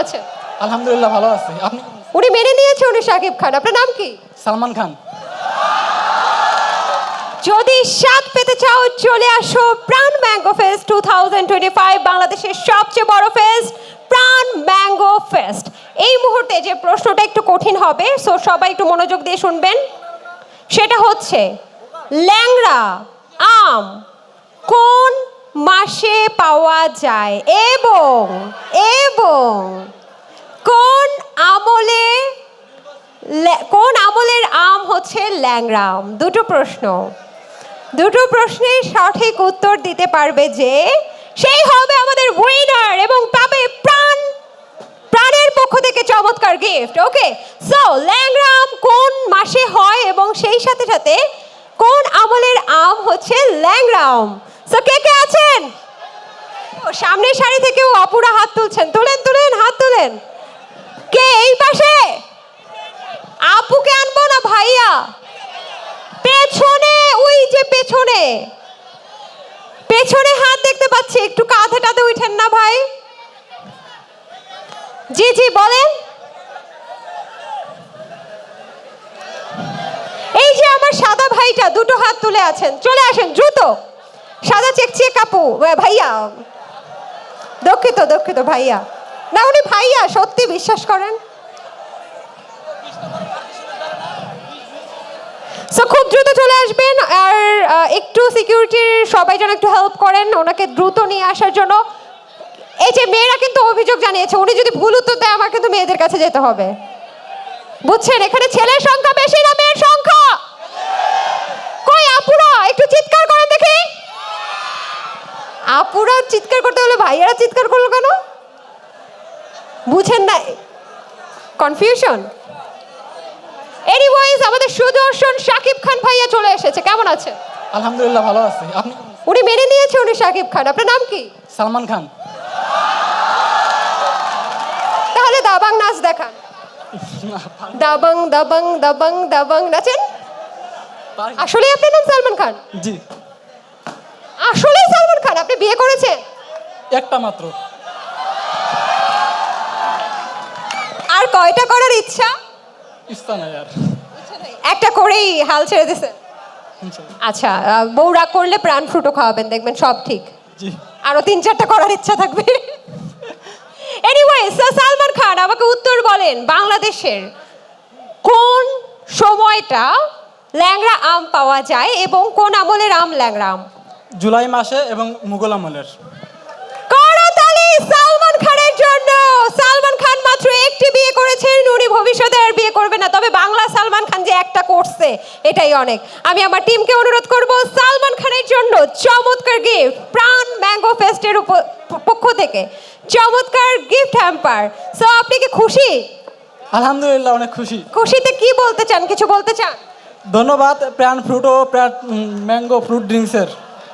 আছেন আলহামদুলিল্লাহ ভালো আছি। আপনি? উনি মেনে নিয়েছে উনি শাকিব খান। আপনার নাম কি? সালমান খান। যদি স্বাদ পেতে চাও চলে আসো Pran mango fest two thousand twenty five বাংলাদেশের সবচেয়ে বড় ফেস্ট প্রাণ ম্যাঙ্গো ফেস্ট। এই মুহূর্তে যে প্রশ্নটা একটু কঠিন হবে সো সবাই একটু মনোযোগ দিয়ে শুনবেন। সেটা হচ্ছে ল্যাংড়া আম কোন মাসে পাওয়া যায়? এবং এবং কোন আমলে লে- কোন আমলের আম হচ্ছে ল্যাংড়া আম দুটো প্রশ্ন। দুটো প্রশ্নের সঠিক উত্তর দিতে পারবে যে, সেই হবে আমাদের উইনার এবং পাবে প্রাণ। প্রাণের পক্ষ থেকে চমৎকার গিফট ওকে সো ল্যাংড়া আম কোন মাসে হয় এবং সেই সাথে সাথে কোন আমলের আম হচ্ছে ল্যাংরাম সো কে কে আছেন? সামনের সারি থেকেও অপুরা হাত তুলছেন। তুলেন তুলেন, হাত তুলেন। কে এই পাশে আপুকে আনব না ভাইয়া পেছনে ওই যে পেছনে। পেছনে হাত দেখতে পাচ্ছি। একটু কাঁধে টাতে উঠেন না ভাই। জি জি, বলেন। এই যে আমার সাদা ভাইটা, দুটো হাত তুলে আছেন। চলে আসেন, দ্রুত। সাদা চেকচিয়ে কাপু ভাইয়া। দুঃখিত দুঃখিত, ভাইয়া। না, উনি ভাইয়া, সত্যি বিশ্বাস করেন। সো খুব দ্রুত চলে আসবেন আর একটু সিকিউরিটির সবাই যেন একটু হেল্প করেন, ওনাকে দ্রুত নিয়ে আসার জন্য। এই যে মেয়েরা কিন্তু অভিযোগ জানিয়েছে, উনি যদি ভুল উত্তর দেয়, আমার কিন্তু মেয়েদের কাছে যেতে হবে। বুঝছেন? এখানে ছেলের সংখ্যা বেশি না মেয়ের সংখ্যা? কই আপুরা? একটু চিৎকার করেন দেখি। আপুরা চিৎকার করতে হলে ভাইয়ারা চিৎকার করল কেন? বুঝেন না কনফিউশন এনিওয়াইজ আমাদের সুদর্শন শাকিব খান ভাইয়া চলে এসেছে। কেমন আছে? আলহামদুলিল্লাহ ভালো আছি। আপনি? উনি মেনে নিয়েছে উনি শাকিব খান। আপনার নাম কি? সালমান খান। তাহলে দাবাং নাচ দেখান। দাবাং দাবাং দাবাং দাবাং নাচেন। আসলে আপনার নাম সালমান খান? জি। আসলে সালমান খান। আপনি বিয়ে করেছেন? একটা মাত্র। আর কয়টা করার ইচ্ছা? ইচ্ছা নাই আর। একটা করেই হাল ছেড়ে দিয়েছেন। আচ্ছা বউ রাগ করলে প্রাণ ফ্রুটও খাওয়াবেন দেখবেন সব ঠিক। আরও তিন চারটা করার ইচ্ছা থাকবে। এনিওয়ে সালমান খান আমাকে উত্তর বলেন বাংলাদেশের কোন সময়টা ল্যাংড়া আম পাওয়া যায় এবং কোন আমলের আম ল্যাংড়া আম? জুলাই মাসে এবং মুঘল আমলের। এটাই অনেক। আমি আমার টিমকে অনুরোধ করব সালমান খানের জন্য চমৎকার গিফট প্রাণ ম্যাঙ্গো ফেস্টের পক্ষ থেকে। চমৎকার গিফট হ্যাম্পার সো আপনি কি খুশি? আলহামদুলিল্লাহ অনেক খুশি। খুশিতে কি বলতে চান? কিছু বলতে চান? ধন্যবাদ প্রাণ ফ্রুট ও প্রাণ ম্যাঙ্গো ফ্রুট ড্রিঙ্কসের